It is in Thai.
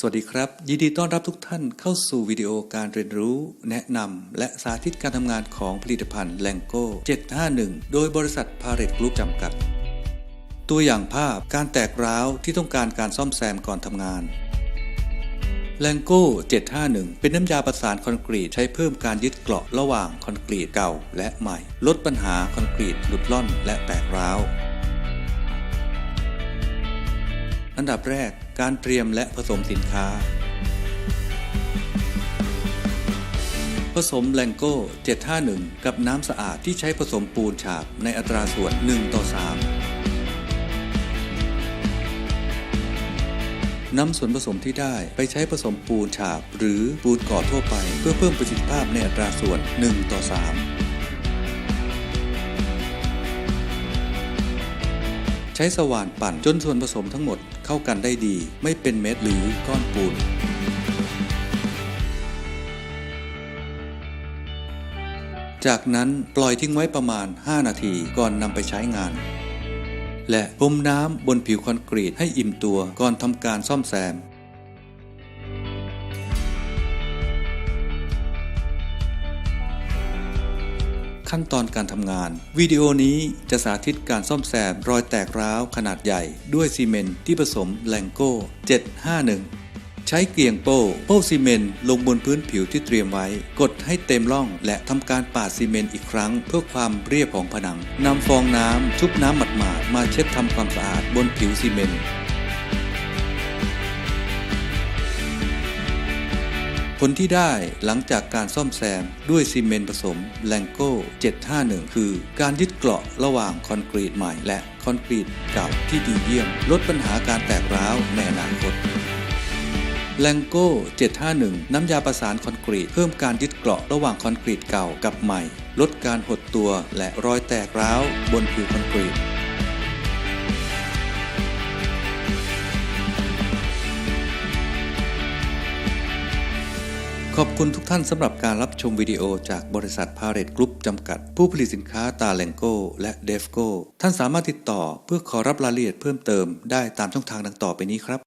สวัสดีครับ ยินดีต้อนรับทุกท่านเข้าสู่วิดีโอการเรียนรู้ แนะนำและสาธิตการทำงานของผลิตภัณฑ์แลงโก้751 โดยบริษัทพาเรตกรุ๊ปจำกัด ตัวอย่างภาพการแตกร้าวที่ต้องการการซ่อมแซมก่อนทำงานแลงโก้ 751 เป็นน้ำยาประสานคอนกรีตใช้เพิ่มการยึดเกราะระหว่างคอนกรีตเก่าและใหม่ ลดปัญหาคอนกรีตหลุดล่อนและแตกร้าว อันดับแรก การเตรียมและผสมสินค้า ผสมแลงโก้751 กับน้ำสะอาดที่ใช้ผสมปูนฉาบในอัตราส่วน 1 ต่อ 3 นำส่วนผสมที่ได้ไปใช้ผสมปูนฉาบ หรือปูนก่อทั่วไป เพื่อเพิ่มประสิทธิภาพในอัตราส่วน 1 ต่อ 3 ใช้สว่านปั่นจนส่วนผสมทั้งหมดเข้ากันได้ดี ไม่เป็นเม็ดหรือก้อนปูน จากนั้นปล่อยทิ้งไว้ประมาณ 5 นาทีก่อนนำไปใช้งาน และพรมน้ำบนผิวคอนกรีตให้อิ่มตัวก่อนทำการซ่อมแซม ขั้นตอนการทำงาน วิดีโอนี้จะสาธิตการซ่อมแซมรอยแตกร้าวขนาดใหญ่ ด้วยซีเมนต์ที่ผสมแลงโก้ 751 ใช้เกลียงโป้โป้ซีเมนต์ลงบนพื้นผิวที่เตรียมไว้ กดให้เต็มร่องและทำการปาดซีเมนต์อีกครั้ง เพื่อความเรียบของผนังนำฟองน้ำชุบน้ำหมาดๆมาเช็ดทำความสะอาดบนผิวซีเมนต์ ผลที่ได้หลังจากการซ่อมแซมด้วยซีเมนต์ผสมแลงโก้ 751 คือ การยึดเกราะระหว่างคอนกรีตใหม่และคอนกรีตเก่าที่ดีเยี่ยม ลดปัญหาการแตกร้าวในอนาคตแลงโก้ 751 น้ำยาประสานคอนกรีต เพิ่มการยึดเกราะระหว่างคอนกรีตเก่ากับใหม่ ลดการหดตัวและรอยแตกร้าวบนผิวคอนกรีต ขอบคุณทุกท่านสำหรับการรับชมวิดีโอจากบริษัทพาเรตกรุ๊ปจำกัด ผู้ผลิตสินค้าตาเลงโกและเดฟโกท่านสามารถติดต่อเพื่อขอรับรายละเอียดเพิ่มเติมได้ตามช่องทางดังต่อไปนี้ครับ